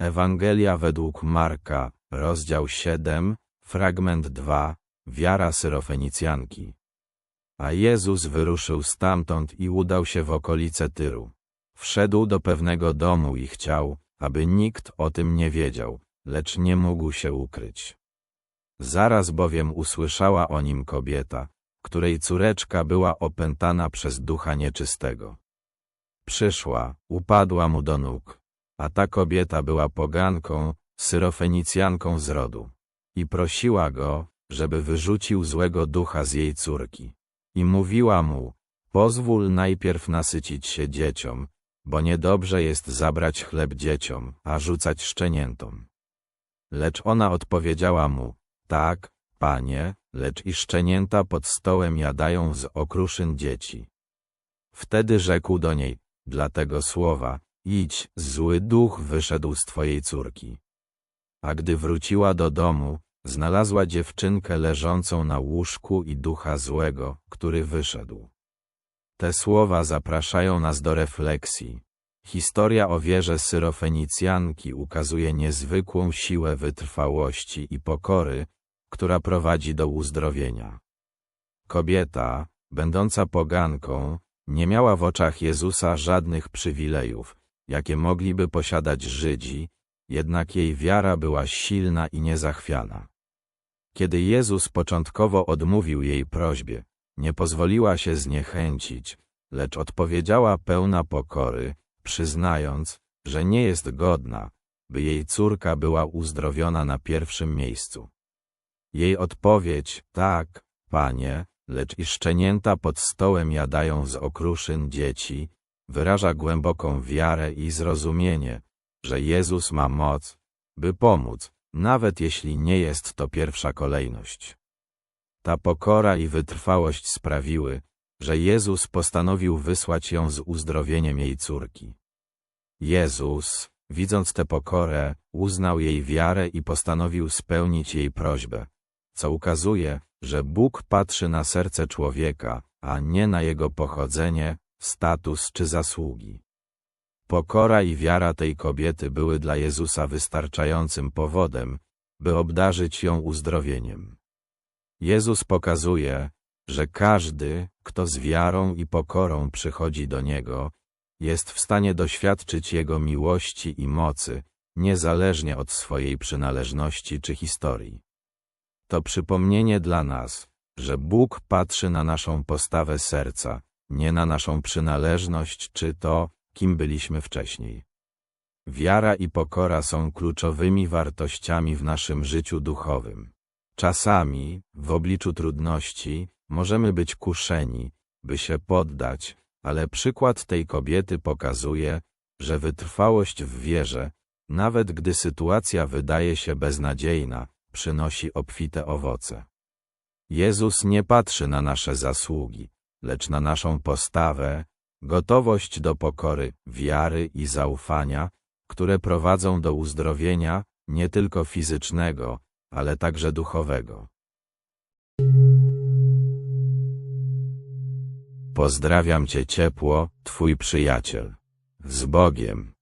Ewangelia według Marka, rozdział 7, fragment 2, wiara Syrofenicjanki. A Jezus wyruszył stamtąd i udał się w okolice Tyru. Wszedł do pewnego domu i chciał, aby nikt o tym nie wiedział, lecz nie mógł się ukryć. Zaraz bowiem usłyszała o nim kobieta, której córeczka była opętana przez ducha nieczystego. Przyszła, upadła mu do nóg, a ta kobieta była poganką, syrofenicjanką z rodu. I prosiła go, żeby wyrzucił złego ducha z jej córki. I mówiła mu, pozwól najpierw nasycić się dzieciom, bo niedobrze jest zabrać chleb dzieciom, a rzucać szczeniętom. Lecz ona odpowiedziała mu, tak, panie, lecz i szczenięta pod stołem jadają z okruszyn dzieci. Wtedy rzekł do niej, dla tego słowa, idź, zły duch wyszedł z twojej córki. A gdy wróciła do domu, znalazła dziewczynkę leżącą na łóżku i ducha złego, który wyszedł. Te słowa zapraszają nas do refleksji. Historia o wierze syrofenicjanki ukazuje niezwykłą siłę wytrwałości i pokory, która prowadzi do uzdrowienia. Kobieta, będąca poganką, nie miała w oczach Jezusa żadnych przywilejów, jakie mogliby posiadać Żydzi, jednak jej wiara była silna i niezachwiana. Kiedy Jezus początkowo odmówił jej prośbie, nie pozwoliła się zniechęcić, lecz odpowiedziała pełna pokory, przyznając, że nie jest godna, by jej córka była uzdrowiona na pierwszym miejscu. Jej odpowiedź, tak, panie, lecz i szczenięta pod stołem jadają z okruszyn dzieci, wyraża głęboką wiarę i zrozumienie, że Jezus ma moc, by pomóc, nawet jeśli nie jest to pierwsza kolejność. Ta pokora i wytrwałość sprawiły, że Jezus postanowił wysłać ją z uzdrowieniem jej córki. Jezus, widząc tę pokorę, uznał jej wiarę i postanowił spełnić jej prośbę, co ukazuje, że Bóg patrzy na serce człowieka, a nie na jego pochodzenie, status czy zasługi. Pokora i wiara tej kobiety były dla Jezusa wystarczającym powodem, by obdarzyć ją uzdrowieniem. Jezus pokazuje, że każdy, kto z wiarą i pokorą przychodzi do Niego, jest w stanie doświadczyć Jego miłości i mocy, niezależnie od swojej przynależności czy historii. To przypomnienie dla nas, że Bóg patrzy na naszą postawę serca, nie na naszą przynależność czy to, kim byliśmy wcześniej. Wiara i pokora są kluczowymi wartościami w naszym życiu duchowym. Czasami, w obliczu trudności, możemy być kuszeni, by się poddać, ale przykład tej kobiety pokazuje, że wytrwałość w wierze, nawet gdy sytuacja wydaje się beznadziejna, przynosi obfite owoce. Jezus nie patrzy na nasze zasługi, lecz na naszą postawę, gotowość do pokory, wiary i zaufania, które prowadzą do uzdrowienia, nie tylko fizycznego, ale także duchowego. Pozdrawiam Cię ciepło, Twój przyjaciel. Z Bogiem.